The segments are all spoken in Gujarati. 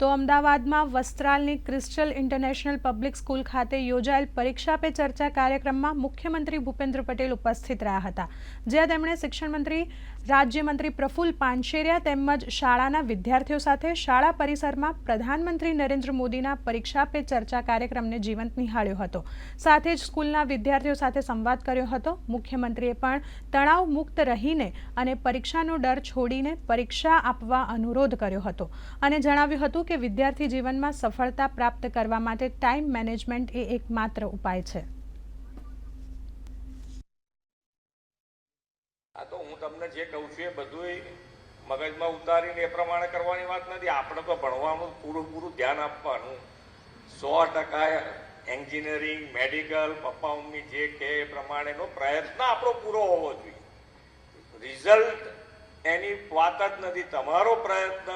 તો અમદાવાદમાં વસ્ત્રાલની ક્રિસ્ટલ ઇન્ટરનેશનલ પબ્લિક સ્કૂલ ખાતે યોજાયેલ પરીક્ષા પે ચર્ચા કાર્યક્રમમાં મુખ્યમંત્રી ભૂપેન્દ્ર પટેલ ઉપસ્થિત રહ્યા હતા, જ્યાં તેમણે શિક્ષણ મંત્રી રાજ્યમંત્રી પ્રફુલ પાનશેરિયા તેમજ શાળાના વિદ્યાર્થીઓ સાથે શાળા પરિસરમાં પ્રધાનમંત્રી નરેન્દ્ર મોદીના પરીક્ષા પે ચર્ચા કાર્યક્રમને જીવંત નિહાળ્યો હતો. સાથે જ સ્કૂલના વિદ્યાર્થીઓ સાથે સંવાદ કર્યો હતો. મુખ્યમંત્રીએ પણ તણાવ મુક્ત રહીને અને પરીક્ષાનો ડર છોડીને પરીક્ષા આપવા અનુરોધ કર્યો હતો અને જણાવ્યું હતું કે વિદ્યાર્થી જીવનમાં સફળતા પ્રાપ્ત કરવા માટે ટાઈમ મેનેજમેન્ટ એ એકમાત્ર ઉપાય છે. આ તો હું તમને જે કહું છું એ બધું મગજમાં ઉતારીને એ પ્રમાણે કરવાની વાત નથી. આપણે તો ભણવાનું પૂરું પૂરું ધ્યાન આપવાનું. સો ટકા એન્જિનિયરિંગ, મેડિકલ પપ્પા મમ્મી જે કહે એ પ્રમાણેનો પ્રયત્ન આપણો પૂરો હોવો જોઈએ. રિઝલ્ટ એની વાત જ નથી. તમારો પ્રયત્ન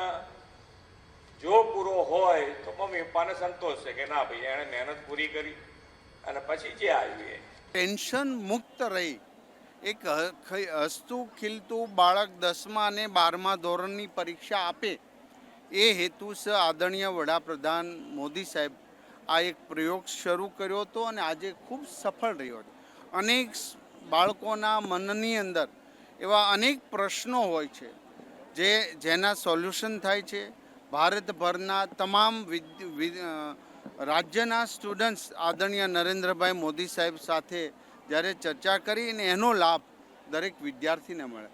જો પૂરો હોય તો મમ્મી પપ્પાને સંતોષ છે કે ના ભાઈ, એણે મહેનત પૂરી કરી અને પછી જે આવી એ ટેન્શન મુક્ત રહી. એક હસતું, ખીલતું બાળક દસમા અને બારમા ધોરણની પરીક્ષા આપે. એ હેતુસર આદરણીય વડાપ્રધાન મોદી સાહેબ આ એક પ્રયોગ શરૂ કર્યો હતો અને આજે ખૂબ સફળ રહ્યો છે. અનેક બાળકોના મનની અંદર એવા અનેક પ્રશ્નો હોય છે જે, જેના સોલ્યુશન થાય છે. ભારતભરના તમામ રાજ્યના સ્ટુડન્ટ્સ આદરણીય નરેન્દ્રભાઈ મોદી સાહેબ સાથે જ્યારે ચર્ચા કરી અને એનો લાભ દરેક વિદ્યાર્થીને મળે.